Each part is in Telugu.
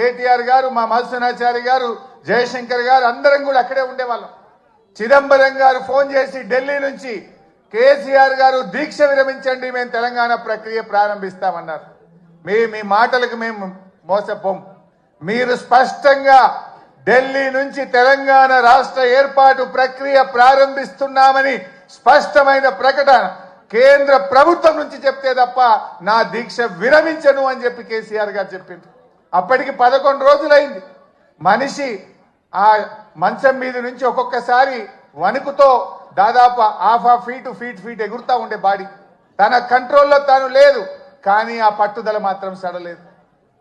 కేటీఆర్ గారు మా మధుసూనాచారి గారు జయశంకర్ గారు అందరం కూడా అక్కడే ఉండేవాళ్ళం. చిదంబరం గారు ఫోన్ చేసి ఢిల్లీ నుంచి కేసీఆర్ గారు దీక్ష విరమించండి మేము తెలంగాణ ప్రక్రియ ప్రారంభిస్తామన్నారు. మీ మీ మాటలకు మేము మోసపోం. మీరు స్పష్టంగా ఢిల్లీ నుంచి తెలంగాణ రాష్ట్ర ఏర్పాటు ప్రక్రియ ప్రారంభిస్తున్నామని స్పష్టమైన ప్రకటన కేంద్ర ప్రభుత్వం నుంచి చెప్తే తప్ప నా దీక్ష విరమించను అని చెప్పి కేసీఆర్ గారు చెప్పింది అప్పటికి పదకొండు రోజులైంది. మనిషి ఆ మంచం మీద నుంచి ఒక్కొక్కసారి వణుకుతో దాదాపు half half feet feet feet ఎగురుతా ఉండే బాడీ. తన కంట్రోల్లో తాను లేదు కానీ ఆ పట్టుదల మాత్రం సడలేదు.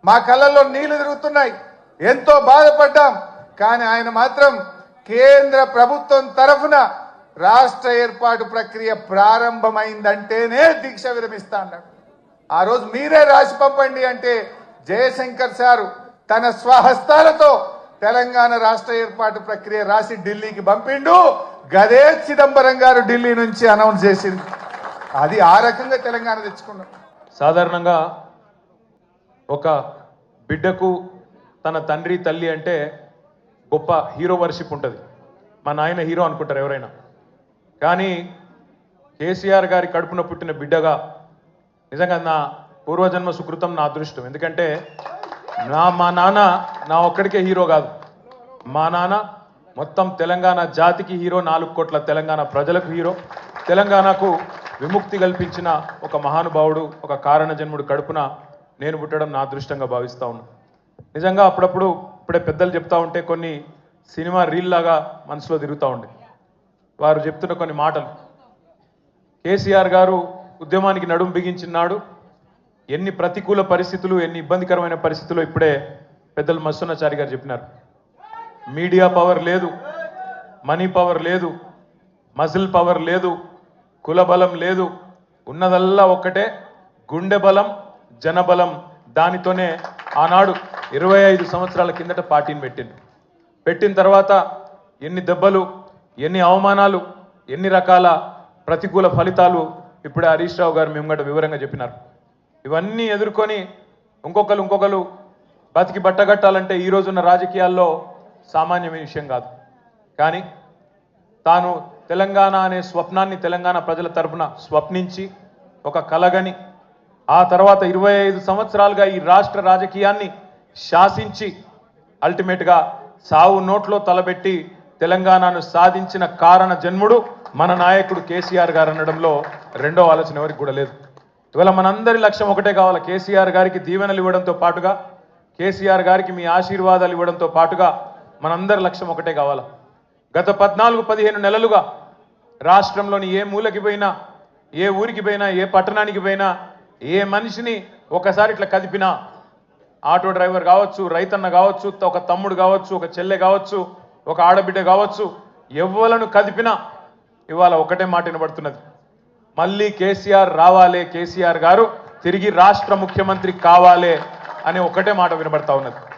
మా కళ్ళల్లో నీళ్ళు తిరుగుతున్నాయి. ఎంతో బాధపడ్డాం కానీ ఆయన మాత్రం కేంద్ర ప్రభుత్వం తరఫున రాష్ట్ర ఏర్పాటు ప్రక్రియ ప్రారంభమైందంటేనే దీక్ష విరమిస్తా అన్నాడు. ఆ రోజు మీరే రాసి పంపండి అంటే జయశంకర్ సారు తన స్వహస్తాలతో తెలంగాణ రాష్ట్ర ఏర్పాటు ప్రక్రియ రాసి ఢిల్లీకి పంపిండు. గదే చిదంబరం గారు ఢిల్లీ నుంచి అనౌన్స్ చేసింది అది ఆ రకంగా తెలంగాణ తెచ్చుకున్నాం. సాధారణంగా ఒక బిడ్డకు తన తండ్రి తల్లి అంటే గొప్ప హీరో వర్షిప్ ఉంటుంది. మా నాయన హీరో అనుకుంటారు ఎవరైనా. కానీ కేసీఆర్ గారి కడుపున పుట్టిన బిడ్డగా నిజంగా నా పూర్వజన్మ సుకృతం నా అదృష్టం. ఎందుకంటే నా మా నాన్న నా ఒక్కడికే హీరో కాదు. మా నాన్న మొత్తం తెలంగాణ జాతికి హీరో నాలుగు కోట్ల తెలంగాణ ప్రజలకు హీరో. తెలంగాణకు విముక్తి కల్పించిన ఒక మహానుభావుడు ఒక కారణ జన్ముడు కడుపున నేను పుట్టడం నా అదృష్టంగా భావిస్తా ఉన్నా. నిజంగా అప్పుడప్పుడు ఇప్పుడే పెద్దలు చెప్తా ఉంటే కొన్ని సినిమా రీల్ లాగా మనసులో తిరుగుతూ ఉండే. వారు చెప్తున్న కొన్ని మాటలు. కేసీఆర్ గారు ఉద్యమానికి నడుం బిగించినాడు. ఎన్ని ప్రతికూల పరిస్థితులు ఎన్ని ఇబ్బందికరమైన పరిస్థితులు ఇప్పుడే పెద్దలు మత్స్యనాచారి గారు చెప్పినారు. మీడియా పవర్ లేదు మనీ పవర్ లేదు మజిల్ పవర్ లేదు కుల బలం లేదు. ఉన్నదల్లా ఒక్కటే గుండె బలం జనబలం దానితోనే ఆనాడు ఇరవై ఐదు సంవత్సరాల కిందట పార్టీని పెట్టింది పెట్టిన తర్వాత ఎన్ని దెబ్బలు ఎన్ని అవమానాలు ఎన్ని రకాల ప్రతికూల ఫలితాలు ఇప్పుడే హరీష్ రావు గారు మేము గట వివరంగా చెప్పినారు. ఇవన్నీ ఎదుర్కొని ఇంకొకరు ఇంకొకరు బతికి బట్టగట్టాలంటే ఈ రోజున్న రాజకీయాల్లో సామాన్యమైన విషయం కాదు. కానీ తాను తెలంగాణ అనే స్వప్నాన్ని తెలంగాణ ప్రజల తరపున స్వప్నించి ఒక కలగని ఆ తర్వాత ఇరవై ఐదు సంవత్సరాలుగా ఈ రాష్ట్ర రాజకీయాన్ని శాసించి అల్టిమేట్గా సావు నోట్లో తలబెట్టి తెలంగాణను సాధించిన కారణ జన్ముడు మన నాయకుడు కేసీఆర్ గారు అనడంలో రెండో ఆలోచన ఎవరికి కూడా లేదు. ఇవాళ మనందరి లక్ష్యం ఒకటే కావాలి. కేసీఆర్ గారికి దీవెనలు ఇవ్వడంతో పాటుగా కేసీఆర్ గారికి మీ ఆశీర్వాదాలు ఇవ్వడంతో పాటుగా మనందరి లక్ష్యం ఒకటే కావాలి. గత పద్నాలుగు పదిహేను నెలలుగా రాష్ట్రంలోని ఏ మూలకి పోయినా ఏ ఊరికి పోయినా ఏ పట్టణానికి పోయినా ఏ మనిషిని ఒకసారి ఇట్లా కదిపినా ఆటో డ్రైవర్ కావచ్చు రైతన్న కావచ్చు ఒక తమ్ముడు కావచ్చు ఒక చెల్లె కావచ్చు ఒక ఆడబిడ్డ కావచ్చు ఎవ్వలను కదిపినా ఇవాళ ఒకటే మాట వినబడుతున్నది. మళ్ళీ కేసీఆర్ రావాలే కేసీఆర్ గారు తిరిగి రాష్ట్ర ముఖ్యమంత్రి కావాలే అనే ఒకటే మాట వినబడతా ఉన్నది.